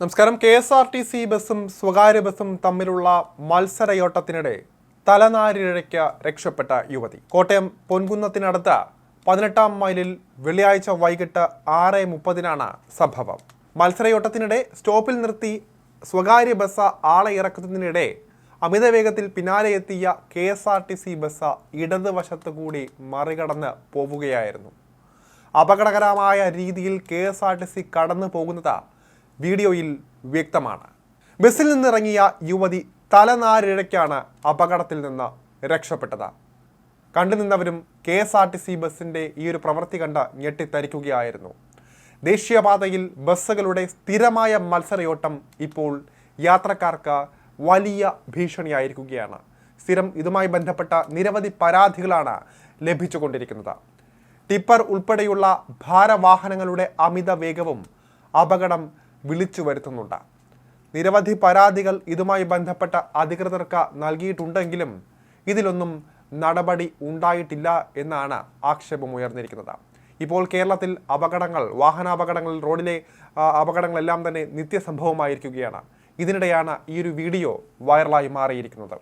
നമസ്കാരം. K S R T C ബസ്സും സ്വകാര്യ ബസ്സും തമ്മിലുള്ള മത്സരയോട്ടത്തിനിടെ തലനാരിഴയ്ക്ക് രക്ഷപ്പെട്ട യുവതി. കോട്ടയം പൊൻകുന്നത്തിനടുത്ത് പതിനെട്ടാം മൈലിൽ വെള്ളിയാഴ്ച വൈകിട്ട് ആറ് മുപ്പതിനാണ് സംഭവം. മത്സരയോട്ടത്തിനിടെ സ്റ്റോപ്പിൽ നിർത്തി സ്വകാര്യ ബസ് ആളെ ഇറക്കുന്നതിനിടെ അമിത വേഗത്തിൽ പിന്നാലെ എത്തിയ K S R T C bus ഇടതുവശത്തു കൂടി മറികടന്ന് പോവുകയായിരുന്നു. അപകടകരമായ രീതിയിൽ K S R T C കടന്നു പോകുന്നത് വീഡിയോയിൽ വ്യക്തമാണ്. ബസ്സിൽ നിന്നിറങ്ങിയ യുവതി തലനാരിഴയ്ക്കാണ് അപകടത്തിൽ നിന്ന് രക്ഷപ്പെട്ടത്. കണ്ടുനിന്നവരും K S R T C ബസ്സിന്റെ ഈ ഒരു പ്രവൃത്തി കണ്ട് ഞെട്ടിത്തരിക്കുകയായിരുന്നു. ദേശീയപാതയിൽ ബസ്സുകളുടെ സ്ഥിരമായ മത്സരയോട്ടം ഇപ്പോൾ യാത്രക്കാർക്ക് വലിയ ഭീഷണിയായിരിക്കുകയാണ്. സ്ഥിരം ഇതുമായി ബന്ധപ്പെട്ട നിരവധി പരാതികളാണ് ലഭിച്ചുകൊണ്ടിരിക്കുന്നത്. ടിപ്പർ ഉൾപ്പെടെയുള്ള ഭാരവാഹനങ്ങളുടെ അമിത വേഗവും അപകടം വിളിച്ചു വരുത്തുന്നുണ്ട്. നിരവധി പരാതികൾ ഇതുമായി ബന്ധപ്പെട്ട അധികൃതർക്ക് നൽകിയിട്ടുണ്ടെങ്കിലും ഇതിലൊന്നും നടപടി ഉണ്ടായിട്ടില്ല എന്നാണ് ആക്ഷേപം ഉയർന്നിരിക്കുന്നത്. ഇപ്പോൾ കേരളത്തിൽ അപകടങ്ങൾ വാഹനാപകടങ്ങൾ റോഡിലെ അപകടങ്ങളെല്ലാം തന്നെ നിത്യസംഭവമായിരിക്കുകയാണ്. ഇതിനിടെയാണ് ഈ ഒരു വീഡിയോ വൈറലായി മാറിയിരിക്കുന്നത്.